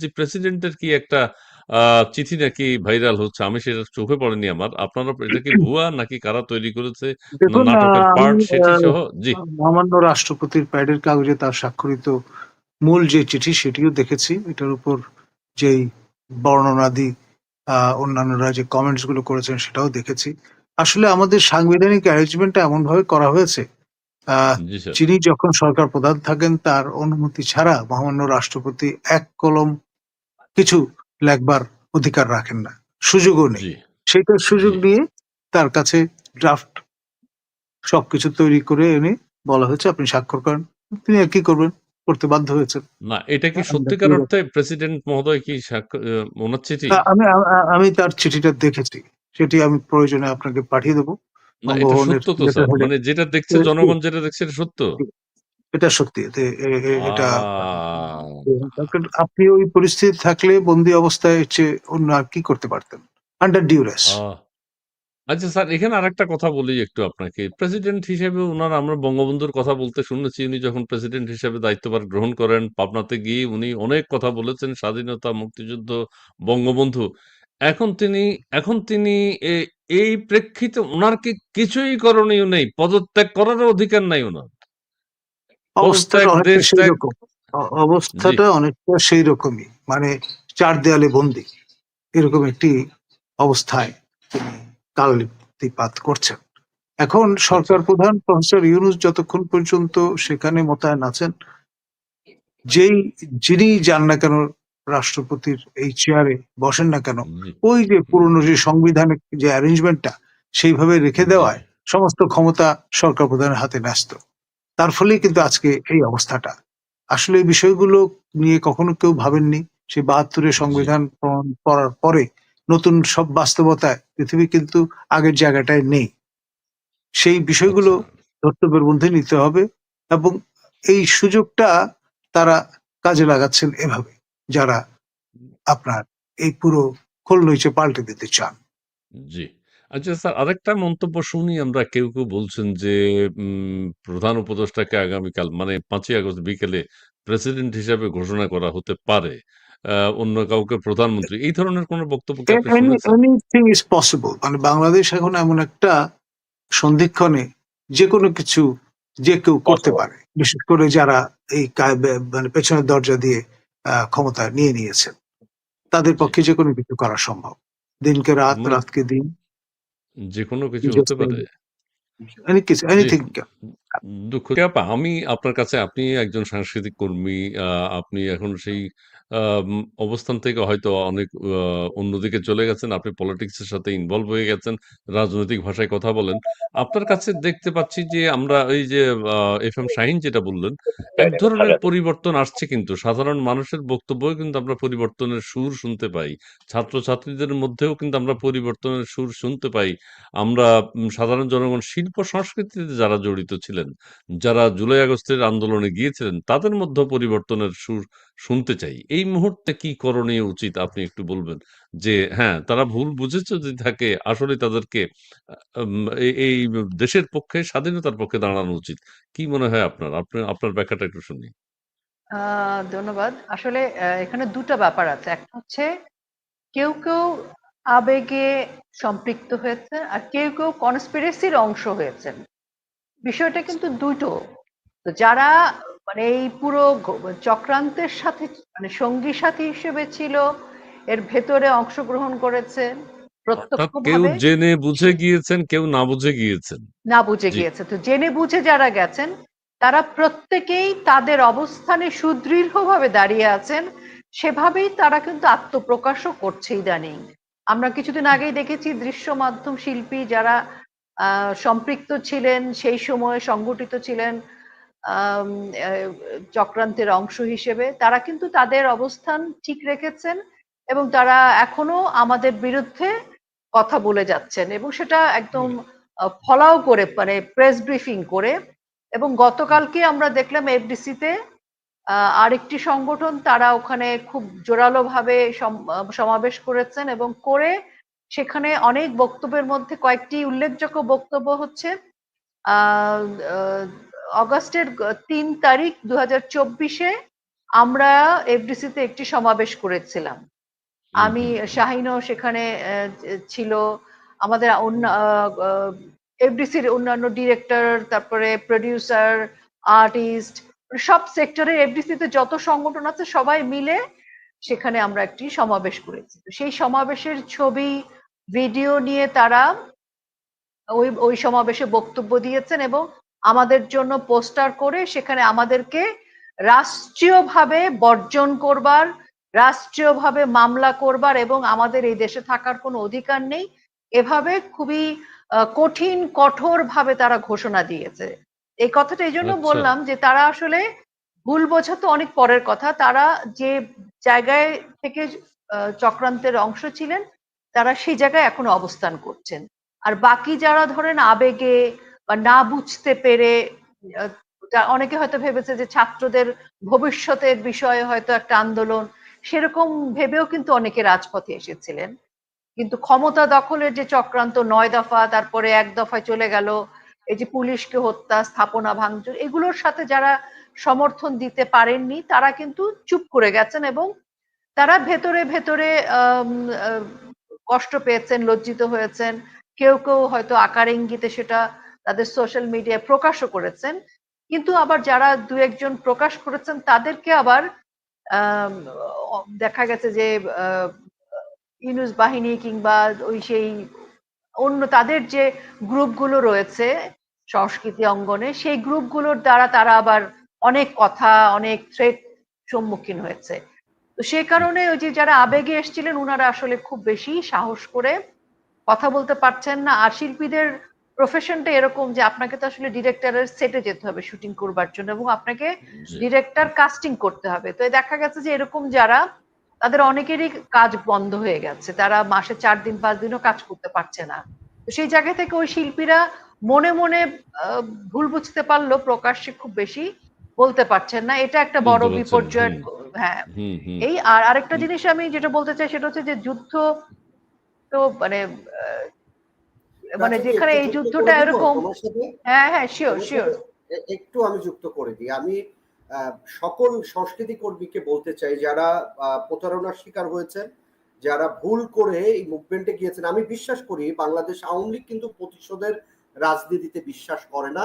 যে প্রেসিডেন্টের কি একটা আ চিঠি নাকি ভাইরাল হচ্ছে। আমি সেটা চোখে পড়েনি আমার। আপনারা এটা কি ভুয়া নাকি কারা তৈরি করেছে? না দেখুন নাটকের পার্ট সেটি সহ? জি। মহামান্য রাষ্ট্রপতির প্যাডের কাগজে তার স্বাক্ষরিত মূল যে চিঠি সেটিও দেখেছি। এটার উপর যেই বর্ণনাদি অন্যান্যরা যে কমেন্টসগুলো করেছেন সেটাও দেখেছি। আসলে আমাদের সাংবিধানিক অ্যারেঞ্জমেন্টটা এমন ভাবে করা হয়েছে। যিনি যখন সরকার প্রধান থাকেন তার অনুমতি ছাড়া মহামান্য রাষ্ট্রপতি এক কলম কিছু লেখবার অধিকার রাখেন না। সুযোগও নেই। সেটার সুযোগ নিয়ে তার কাছে ড্রাফট সবকিছু তৈরি করে এনে বলা হয়েছে আপনি স্বাক্ষর করেন। তিনি আর কি করবেন? করতে বাধ্য হয়েছেন। না, এটা কি সত্যিকার অর্থে প্রেসিডেন্ট মহোদয় কি উনার চিঠি? আমি আমি তার চিঠিটা দেখেছি। সেটি আমি প্রয়োজনে আপনাকে পাঠিয়ে দেব। মানে যেটা দেখছে জনগণ যেটা দেখছে সত্য? এটা সত্যি। এটা আপনি ওই পরিস্থিতি থাকলে বন্দি অবস্থায় চেয়ে অন্য আর কি করতে পারতেন? Under duress. আচ্ছা স্যার এখানে আরেকটা কথা বলি একটু আপনাকে। প্রেসিডেন্ট হিসেবে উনার আমরা বঙ্গবন্ধুর কথা বলতে শুনেছি। উনি যখন প্রেসিডেন্ট হিসেবে দায়িত্বভার গ্রহণ করেন, পাবনাতে গিয়ে উনি অনেক কথা বলেছেন স্বাধীনতা, মুক্তিযুদ্ধ, বঙ্গবন্ধু। এখন তিনি এখন তিনি এই প্রেক্ষিতে উনার কি কিছুই করণীয় নেই? পদত্যাগ করারও অধিকার নাই উনার? অবস্থাটা অনেকটা সেই সেইরকমই। মানে চার দেয়ালে বন্দি এরকম একটি অবস্থায় তিনি কালতিপাত করছেন। এখন আচ্ছা। সরকার প্রধান প্রফেসর ইউনূস যতক্ষণ পর্যন্ত সেখানে মোতায়েন আছেন যেই যিনি যান না কেন রাষ্ট্রপতির এই চেয়ারে বসেন না কেন, ওই যে পুরনো যে সংবিধানের যে অ্যারেঞ্জমেন্টটা সেইভাবে রেখে দেওয়ায় সমস্ত ক্ষমতা সরকার প্রধানের হাতে ন্যস্ত। তার ফলেই কিন্তু আজকে এই অবস্থাটা। আসলে এই বিষয়গুলো নিয়ে কখনো কেউ ভাবেননি। সেই বাহাত্তরের সংবিধান প্রণয়ন করার পরে নতুন সব বাস্তবতায় পৃথিবী কিন্তু আগের জায়গাটায় নেই। সেই বিষয়গুলো আচ্ছা। ধর্তব্যের মধ্যে নিতে হবে এবং এই সুযোগটা তারা কাজে লাগাচ্ছেন এভাবে। যারা আপনার এই পুরো খোলনৈচে পাল্টে দিতে চান। জি। আচ্ছা স্যার আরেকটা মন্তব্য শুনি আমরা কেউ, কেউ বলছেন যে উম প্রধান উপদেষ্টাকে আগামীকাল মানে পাঁচই আগস্ট বিকেলে প্রেসিডেন্ট হিসাবে ঘোষণা করা হতে পারে। আ অন্য কাউকে প্রধানমন্ত্রী। এই ধরনের কোন বক্তব্য কি আপনি শুনেছেন? Anything is possible. মানে বাংলাদেশ এখন এমন একটা সন্ধিক্ষণে যেকোনো কিছু যে কেউ করতে পারে। বিশেষ করে যারা এই বে মানে পেছনের দরজা দিয়ে আ ক্ষমতা নিয়ে নিয়েছেন। তাদের জি। পক্ষে যেকোনো কিছু করা সম্ভব। দিনকে রাত, মানে রাতকে দিন। যেকোনো কিছু হতে পারে? জি। দুঃখ আমি আপনার কাছে আপনি একজন সাংস্কৃতিক কর্মী। আ আপনি এখন সেই আম অবস্থান থেকে হয়তো অনেক আ অন্যদিকে চলে গেছেন। আপনি পলিটিক্স এর সাথে ইনভলভ হয়ে গেছেন। রাজনৈতিক ভাষায় কথা বলেন। আপনার কাছে দেখতে পাচ্ছি যে আমরা এই যে আ এফএম শাহীন যেটা বললেন, এক ধরনের পরিবর্তন আসছে কিন্তু। সাধারণ মানুষের বক্তব্যও কিন্তু আমরা পরিবর্তনের সুর শুনতে পাই। ছাত্রছাত্রীদের মধ্যেও কিন্তু আমরা পরিবর্তনের সুর শুনতে পাই। আমরা উম সাধারণ জনগণ শিল্প সংস্কৃতিতে যারা জড়িত ছিলেন, যারা জুলাই আগস্টের আন্দোলনে গিয়েছিলেন তাদের মধ্যেও পরিবর্তনের সুর শুনতে চাই। এই মুহূর্তে কি করণীয় উচিত আপনি একটু বলবেন? যে হ্যাঁ, তারা ভুল বুঝেছে যদি থাকে আসলেই তাদেরকে এই দেশের পক্ষে স্বাধীনতার পক্ষে দাঁড়ানো উচিত। কি মনে হয় আপনার? আপনি আপনার ব্যাখ্যাটা একটু শুনি। ধন্যবাদ। আসলে এখানে ২ টা ব্যাপার আছে। একটা হচ্ছে কেউ, কেউ আবেগে সম্পৃক্ত হয়েছে আর কেউ, কেউ কনস্পিরেসির অংশ হয়েছেন। বিষয়টা কিন্তু দুটো। যারা মানে এই পুরো চক্রান্তের সাথে মানে সঙ্গী সাথী হিসেবে ছিল, এর ভেতরে অংশগ্রহণ করেছে কেউ জেনে বুঝে গিয়েছেন, কেউ না বুঝে গিয়েছেন। না বুঝে গিয়েছে। তো জেনে বুঝে যারা গেছেন তারা প্রত্যেকেই তাদের অবস্থানে সুদৃঢ়ভাবে দাঁড়িয়ে আছেন। সেভাবেই তারা কিন্তু আত্মপ্রকাশও করছে ইদানিং। আমরা কিছুদিন আগেই দেখেছি দৃশ্য মাধ্যম শিল্পী যারা সম্পৃক্ত ছিলেন, সেই সময়ে সংগঠিত ছিলেন চক্রান্তের অংশ হিসেবে। তারা কিন্তু তাদের অবস্থান ঠিক রেখেছেন এবং তারা এখনও আমাদের বিরুদ্ধে কথা বলে যাচ্ছেন এবং সেটা একদম ফলাও করে মানে প্রেস ব্রিফিং করে এবং গতকালকে আমরা দেখলাম এফডিসিতে আরেকটি সংগঠন তারা ওখানে খুব জোরালোভাবে সম সমাবেশ করেছেন এবং করে সেখানে অনেক বক্তব্যের মধ্যে কয়েকটি উল্লেখযোগ্য বক্তব্য হচ্ছে অগাস্টের তিন ৩ তারিখ ২০২৪ এ আমরা এফডিসিতে একটি সমাবেশ করেছিলাম। আমি। শাহিনও সেখানে ছিল। আমাদের অন্য এফডিসির অন্যান্য ডিরেক্টর তারপরে প্রডিউসার আর্টিস্ট সব সেক্টরের এফডিসিতে যত সংগঠন আছে সবাই মিলে সেখানে আমরা একটি সমাবেশ করেছি। সেই সমাবেশের ছবি ভিডিও নিয়ে তারা ওই ওই সমাবেশে বক্তব্য দিয়েছেন এবং আমাদের জন্য পোস্টার করে সেখানে আমাদেরকে রাষ্ট্রীয়ভাবে বর্জন করবার রাষ্ট্রীয়ভাবে মামলা করবার এবং আমাদের এই দেশে থাকার কোনো অধিকার নেই। এভাবে খুবই কঠিন কঠোর ভাবে তারা ঘোষণা দিয়েছে। এই কথাটা এই জন্য আচ্ছা। বললাম যে তারা আসলে ভুল বোঝা তো অনেক পরের কথা। তারা যে জায়গায় থেকে চক্রান্তের অংশ ছিলেন তারা সেই জায়গায় এখন অবস্থান করছেন। আর বাকি যারা ধরেন আবেগে বা না বুঝতে পেরে অনেকে হয়তো ভেবেছে যে ছাত্রদের ভবিষ্যতের বিষয়ে হয়তো একটা আন্দোলন, সেরকম ভেবেও কিন্তু অনেকে রাজপথে এসেছিলেন। কিন্তু ক্ষমতা দখলের যে চক্রান্ত, নয় দফা, তারপরে এক দফায় চলে গেল, এই যে পুলিশকে হত্যা, স্থাপনা ভাঙচুর, এগুলোর সাথে যারা সমর্থন দিতে পারেননি, তারা কিন্তু চুপ করে গেছেন এবং তারা ভেতরে ভেতরে কষ্ট পেয়েছেন, লজ্জিত হয়েছেন। কেউ কেউ হয়তো আকার ইঙ্গিতে সেটা তাদের সোশ্যাল মিডিয়ায় প্রকাশও করেছেন। কিন্তু আবার যারা দু একজন প্রকাশ করেছেন, তাদেরকে আবার দেখা গেছে যে ইউনুস বাহিনী কিংবা ওই সেই অন্য তাদের যে গ্রুপগুলো রয়েছে সংস্কৃতি অঙ্গনে, সেই গ্রুপগুলোর দ্বারা তারা আবার অনেক কথা, অনেক থ্রেট সম্মুখীন হয়েছে। তো সে কারণে ওই যে যারা আবেগে এসেছিলেন ওনারা আসলে খুব বেশি সাহস করে কথা বলতে পারছেন না। আর শিল্পীদের প্রফেশনটা এরকম যে আপনাকে তো আসলে ডিরেক্টরের সেটে যেতে হবে শুটিং করবার জন্য এবং আপনাকে ডিরেক্টর কাস্টিং করতে হবে। তো দেখা গেছে যে এরকম যারা তাদের অনেকেরই কাজ বন্ধ হয়ে গেছে। তারা মাসে চার দিন পাঁচ দিনও কাজ করতে পারছে না। তো সেই জায়গা থেকে ওই শিল্পীরা মনে মনে আহ, ভুল বুঝতে পারল প্রকাশ্যে খুব বেশি বলতে পারছেন না। এটা একটা বড় বিপর্যয়ের হ্যাঁ। এই আর আরেকটা জিনিস আমি যেটা বলতে চাই সেটা হচ্ছে যে যুদ্ধ তো মানে মানে যেখানে এই যুদ্ধটা এরকম হ্যাঁ হ্যাঁ শিওর শিওর একটু আমি যুক্ত করে দিই। আমি সকল সংস্কৃতি কর্মীকে বলতে চাই যারা প্রতারণার শিকার হয়েছেন যারা ভুল করে এই মুভমেন্টে গিয়েছেন। আমি বিশ্বাস করি বাংলাদেশ আওয়ামী লীগ কিন্তু প্রতিশোধের রাজনীতিতে বিশ্বাস করে না।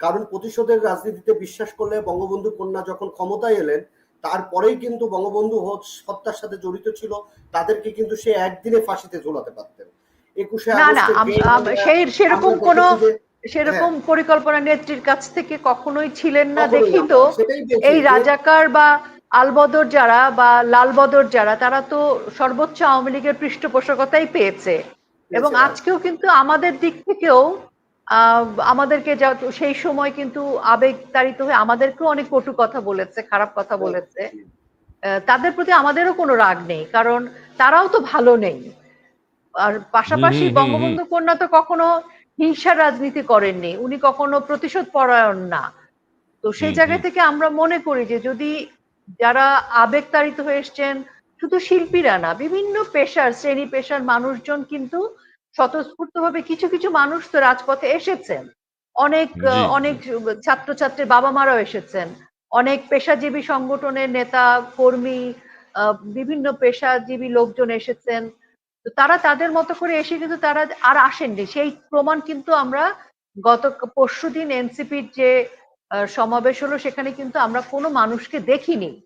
কারণ প্রতিশোধের রাজনীতিতে বিশ্বাস করলে বঙ্গবন্ধু কন্যা যখন ক্ষমতায় এলেন তারপরেই কিন্তু বঙ্গবন্ধু হত্যার সাথে জড়িত ছিল। তাদেরকে কিন্তু সে একদিনে ফাঁসিতে ঝোলাতে পারতেন। না না সেই সেরকম কোনো সেরকম পরিকল্পনা নেত্রীর কাছ থেকে কখনোই ছিলেন না দেখি তো। এই রাজাকার বা আলবদর যারা বা লালবদর যারা তারা তো সর্বোচ্চ আওয়ামী লীগের পৃষ্ঠপোষকতাই পেয়েছে। এবং আজকেও কিন্তু আমাদের দিক থেকেও আহ, আমাদেরকে সেই সময় কিন্তু আবেগ তাড়িত হয়ে আমাদেরকেও অনেক কটু কথা বলেছে খারাপ কথা বলেছে। আহ, তাদের প্রতি আমাদেরও কোনো রাগ নেই কারণ তারাও তো ভালো নেই। আর পাশাপাশি বঙ্গবন্ধু কন্যা তো কখনো হিংসার রাজনীতি করেননি উনি কখনো প্রতিশোধ পরায়ণ না। তো সেই জায়গা থেকে আমরা মনে করি যে যদি যারা আবেগ তাড়িত হয়ে এসছেন শুধু শিল্পীরা না বিভিন্ন পেশার শ্রেণি পেশার মানুষজন কিন্তু স্বতঃস্ফূর্তভাবে কিছু কিছু মানুষ তো রাজপথে এসেছেন। অনেক। অনেক ছাত্রছাত্রীর বাবা মারাও এসেছেন। অনেক পেশাজীবী সংগঠনের নেতা কর্মী আহ, বিভিন্ন পেশাজীবী লোকজন এসেছেন। তো তারা তাদের মতো করে এসে কিন্তু তারা আর আসেননি। সেই প্রমাণ কিন্তু আমরা গত পরশু দিন এনসিপির যে সমাবেশ হলো সেখানে কিন্তু আমরা কোনো মানুষকে দেখিনি।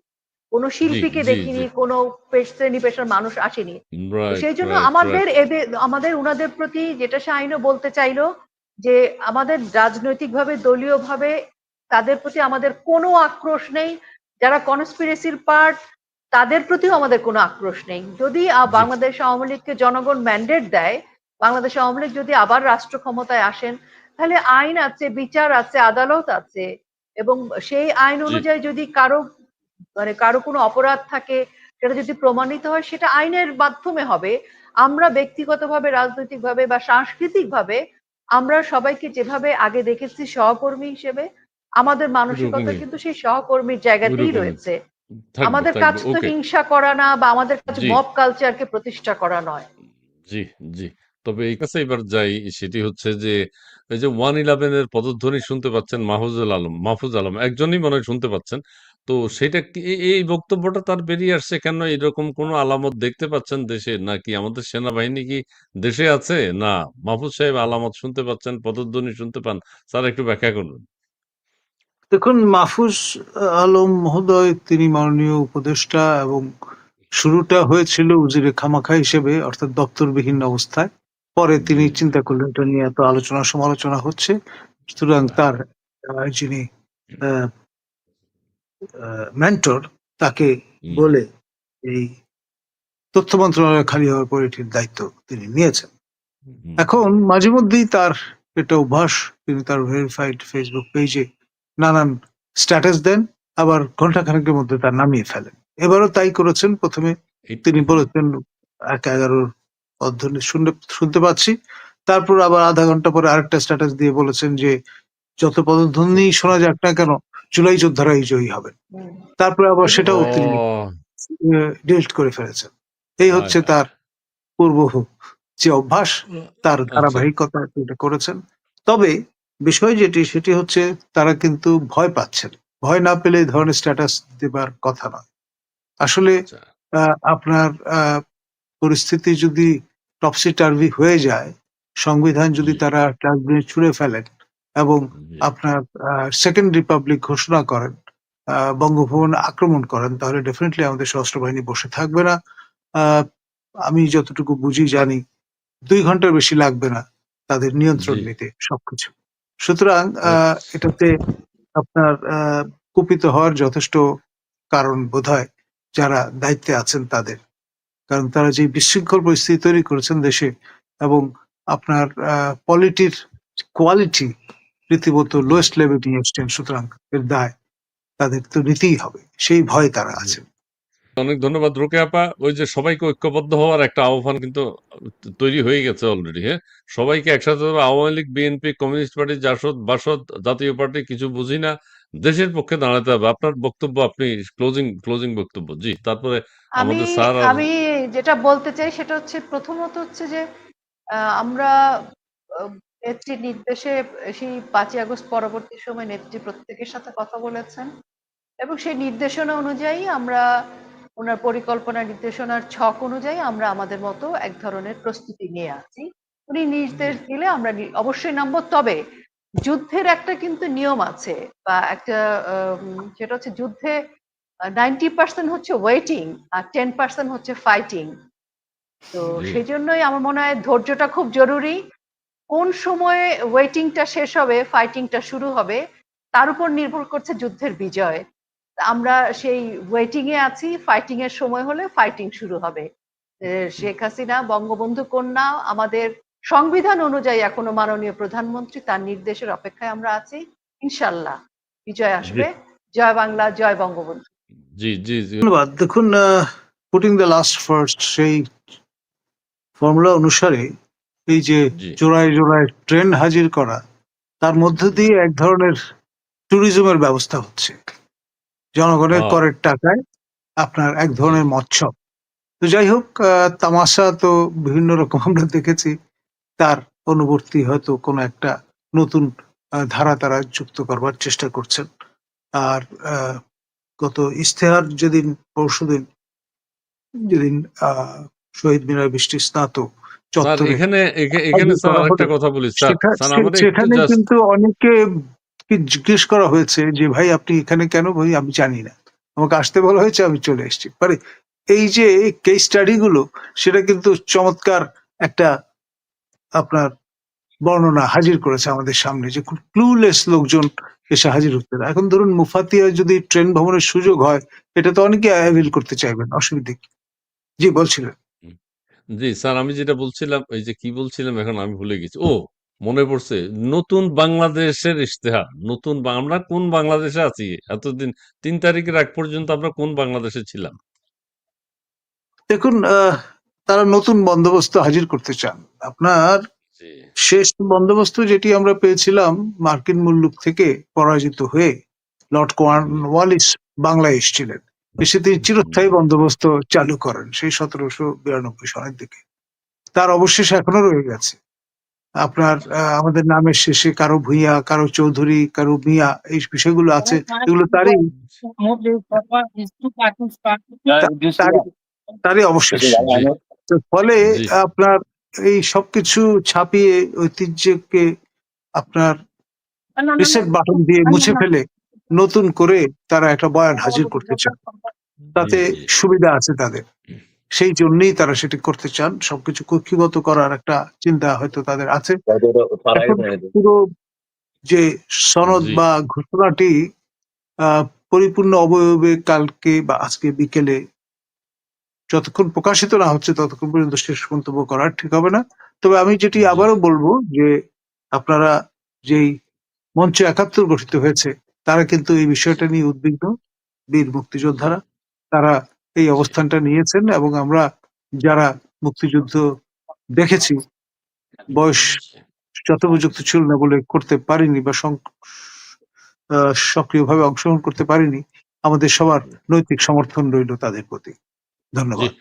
কোনো শিল্পীকে দেখিনি। কোনো পেশ- শ্রেণি পেশার মানুষ আসেনি। সেই জন্য আমাদের এদের আমাদের উনাদের প্রতি যেটা শাহিনও বলতে চাইলো যে আমাদের রাজনৈতিকভাবে দলীয়ভাবে তাদের প্রতি আমাদের কোনো আক্রোশ নেই। যারা কনস্পিরেসির পার্ট তাদের প্রতিও আমাদের কোনো আক্রোশ নেই। যদি বাংলাদেশ আওয়ামী লীগকে জনগণ ম্যান্ডেট দেয় বাংলাদেশ আওয়ামী লীগ যদি আবার রাষ্ট্র ক্ষমতায় আসেন তাহলে আইন আছে বিচার আছে আদালত আছে এবং সেই আইন অনুযায়ী যদি কারও মানে কারও কোনো অপরাধ থাকে সেটা যদি প্রমাণিত হয় সেটা আইনের মাধ্যমে হবে। আমরা ব্যক্তিগতভাবে রাজনৈতিকভাবে বা সাংস্কৃতিকভাবে আমরা সবাইকে যেভাবে আগে দেখেছি সহকর্মী হিসেবে আমাদের মানসিকতা কিন্তু সেই সহকর্মীর জায়গাতেই রয়েছে। আমাদের কাজ তো হিংসা করা না বা আমাদের কাজ মব কালচারকে প্রতিষ্ঠা করা নয় জি জি তবে এই কাছে এবার যাই সেটি হচ্ছে যে এই যে ওয়ান ইলেভেন এর পদধ্বনি শুনতে পাচ্ছেন মাহফুজুল আলম মাহফুজ আলম একজনই মনে হয় শুনতে পাচ্ছেন তো সেটা কি এই বক্তব্যটা তার বেরিয়ে আসছে কেন? এরকম কোনো আলামত দেখতে পাচ্ছেন দেশে? নাকি আমাদের সেনাবাহিনী কি দেশে আছে? না মাহফুজ সাহেব আলামত শুনতে পাচ্ছেন, পদধ্বনি শুনতে পান? স্যার একটু ব্যাখ্যা করুন। দেখুন মাহফুজ আলম মহোদয় তিনি মাননীয় উপদেষ্টা এবং শুরুটা হয়েছিল উজিরে খামাখা হিসেবে অর্থাৎ দপ্তরবিহীন অবস্থায়। পরে তিনি চিন্তা করলেন এটা নিয়ে এত আলোচনা সমালোচনা হচ্ছে। সুতরাং তার যিনি মেন্টর তাকে বলে এই তথ্য মন্ত্রণালয় খালি হওয়ার পর এটির দায়িত্ব তিনি নিয়েছেন। এখন মাঝে মধ্যেই তার এটা অভ্যাস তিনি তার ভেরিফাইড ফেসবুক পেজে নানান স্ট্যাটাস দেন আবার ঘন্টাখানেকের মধ্যে তার নামিয়ে ফেলেন। এবারও তাই করেছেন। প্রথমে তিনি বলেছেন এক এগারোর অধ্যয়নে শুনতে শুনতে পাচ্ছি। তারপর আবার আধা ঘণ্টা পরে আরেকটা স্ট্যাটাস দিয়ে বলেছেন যে যত পদধ্বনি শোনা যাক না কেন জুলাই যোদ্ধারাই জয়ী হবেন। তারপরে আবার সেটাও তিনি ডিলিট করে ফেলেছেন। এই হচ্ছে তার পূর্ব যে অভ্যাস তার আচ্ছা, ধারাবাহিকতা করেছেন। তবে বিষয় যেটি সেটি হচ্ছে তারা কিন্তু ভয় পাচ্ছেন। ভয় না পেলে এই ধরনের স্ট্যাটাস দেবার কথা নয়। আসলে আচ্ছা, আপনার পরিস্থিতি যদি টপসি টার্ভি হয়ে যায় সংবিধান যদি তারা ডাস্টবিনে ছুঁড়ে ফেলেন এবং আপনার সেকেন্ড রিপাবলিক ঘোষণা করেন আহ, বঙ্গভবন আক্রমণ করেন তাহলে ডেফিনেটলি আমাদের সশস্ত্র বাহিনী বসে থাকবে না। আহ, আমি যতটুকু বুঝি জানি দুই ঘণ্টার বেশি লাগবে না তাদের নিয়ন্ত্রণ নিতে সবকিছু। সুতরাং আহ, এটাতে আপনার কুপিত হওয়ার যথেষ্ট কারণ বোধহয় যারা দায়িত্বে আছেন তাদের। কারণ তারা যে বিশৃঙ্খল পরিস্থিতি তৈরি করেছেন দেশে এবং আপনার পলিটির কোয়ালিটি রীতিমতো লোয়েস্ট লেভেল নিয়ে এসছেন সুতরাং এর দায় তাদের তো নিতেই হবে। সেই ভয়ে তারা আছে অনেক ধন্যবাদ রোকে আপা। ওই যে সবাইকে ঐক্যবদ্ধ হওয়ার একটা আহ্বান কিন্তু তৈরি হয়ে গেছে অলরেডি হ্যাঁ? সবাইকে একসাথে Awami League BNP communist party Jasad Basad Jatiya party কিছু বুঝি না দেশের পক্ষে দাঁড়াতে হবে। আপনার বক্তব্য আপনি ক্লোজিং ক্লোজিং বক্তব্য জি তারপরে আমি আমাদের স্যার আমি যেটা বলতে চাই সেটা হচ্ছে প্রথমত হচ্ছে যে আমরা আহ, নেত্রীর নির্দেশে সেই পাঁচই আগস্ট পরবর্তী সময় নেত্রী প্রত্যেকের সাথে কথা বলেছেন এবং সেই নির্দেশনা অনুযায়ী আমরা ওনার পরিকল্পনা নির্দেশনার ছক অনুযায়ী আমরা আমাদের মতো এক ধরনের প্রস্তুতি নিয়ে আছি। উনি নির্দেশ দিলে আমরা অবশ্যই নামবো তবে যুদ্ধের একটা কিন্তু নিয়ম আছে বা একটা সেটা হচ্ছে যুদ্ধে নাইনটি পার্সেন্ট হচ্ছে ওয়েটিং আর টেন পার্সেন্ট হচ্ছে ফাইটিং তো সেই জন্যই আমার মনে হয় ধৈর্যটা খুব জরুরি। কোন সময়ে ওয়েটিংটা শেষ হবে ফাইটিংটা শুরু হবে তার উপর নির্ভর করছে যুদ্ধের বিজয়। আমরা সেই ওয়েটিং এ আছি ফাইটিং এর সময় হলে ফাইটিং শুরু হবে। শেখ হাসিনা বঙ্গবন্ধু কন্যা আমাদের সংবিধান অনুযায়ী এখনও মাননীয় প্রধানমন্ত্রী তার নির্দেশের অপেক্ষায় আমরা আছি। ইনশাল্লাহ বিজয় আসবে। জয় বাংলা জয় বঙ্গবন্ধু। জি জি জি। ধন্যবাদ। দেখুন পুটিং দ্য লাস্ট ফার্স্ট সেই ফর্মুলা অনুসারে এই যে জোড়ায় জোড়ায় ট্রেন হাজির করা তার মধ্য দিয়ে এক ধরনের ট্যুরিজমের ব্যবস্থা হচ্ছে। জনগণের। করের টাকায় আপনার এক ধরনের মৎস্য তো যাই হোক তামাশা তো বিভিন্ন রকম আমরা দেখেছি তার অনুবর্তী হয়তো কোনো একটা নতুন ধারা তারা যুক্ত করবার চেষ্টা করছেন আর গত ইশতেহার যেদিন পরশুদিন যেদিন আহ, শহীদ মিনার বৃষ্টি স্নাত স্যার চত্বরে এখানে এখা- এখানে হাজির স্যার করা আরেকটা হলো। কথা বলি স্যার সেখা- স্যার সে- আমাদের একটু সেখানে জাস্ট কিন্তু অনেকে জিজ্ঞেস করা হয়েছে যে, ভাই, আপনি এখানে কেন? ভাই, আমি জানি না। আমাকে আসতে বলা হয়েছে, আমি চলে এসেছি। মানে এই যে কেস স্টাডি গুলো, সেটা কিন্তু চমৎকার একটা আপনার বর্ণনা হাজির করেছে আমাদের সামনে যে ক্লুলেস লোকজন এসে হাজির হতে। এখন ধরুন মুফাতিয়া যদি ট্রেন ভ্রমণের সুযোগ হয়, এটা তো অনেকে অ্যাভেল করতে চাইবেন অসুবিধে কি? জি, বলছিলেন। জি, স্যার, আমি যেটা বলছিলাম, এই যে কি বলছিলাম, এখন আমি ভুলে গেছি। ও মনে পড়ছে নতুন বাংলাদেশের ইশতেহার নতুন আমরা কোন বাংলাদেশে আছি? এতদিন তিন তারিখের আগ পর্যন্ত আমরা কোন বাংলাদেশে ছিলাম? দেখুন তারা নতুন বন্দোবস্ত হাজির করতে চান। আপনার শেষ বন্দোবস্ত যেটি আমরা পেয়েছিলাম মার্কিন মুল্লুক থেকে পরাজিত হয়ে লর্ড ওয়ালিস বাংলায় এসেছিলেন। এসে তিনি চিরস্থায়ী বন্দোবস্ত চালু করেন সেই সতেরোশো বিরানব্বই সনের দিকে। তার অবশেষ এখনও রয়ে গেছে। আপনার আহ, আমাদের নামের শেষে কারও ভূঁইয়া কারও চৌধুরী কারও মিয়া এই বিষয়গুলো আছে এগুলো তারই তারই অবশেষ। তো ফলে আপনার এই সবকিছু ছাপিয়ে ঐতিহ্যকে আপনার রিসেট বাটন দিয়ে মুছে ফেলে নতুন করে তারা একটা বয়ান হাজির করতে চান তাতে সুবিধা আছে তাদের। সেই জন্যই তারা সেটি করতে চান। সবকিছু কক্ষিগত করার একটা চিন্তা হয়তো তাদের আছে। পুরো যে সনদ বা ঘোষণাটি আহ, পরিপূর্ণ অবয়বে কালকে বা আজকে বিকেলে যতক্ষণ প্রকাশিত না হচ্ছে ততক্ষণ পর্যন্ত শেষ মন্তব্য করা ঠিক হবে না। তবে আমি যেটি আবারও বলব যে আপনারা যেই মঞ্চ একাত্তর গঠিত হয়েছে তারা কিন্তু এই বিষয়টা নিয়ে উদ্বিগ্ন বীর মুক্তিযোদ্ধারা। তারা এই অবস্থানটা নিয়েছেন এবং আমরা যারা মুক্তিযুদ্ধ দেখেছি, বয়স যথোপযুক্ত ছিল না বলে করতে পারিনি বা সক্রিয়ভাবে অংশগ্রহণ করতে পারিনি, আমাদের সবার নৈতিক সমর্থন রইল তাদের প্রতি। ধন্যবাদ।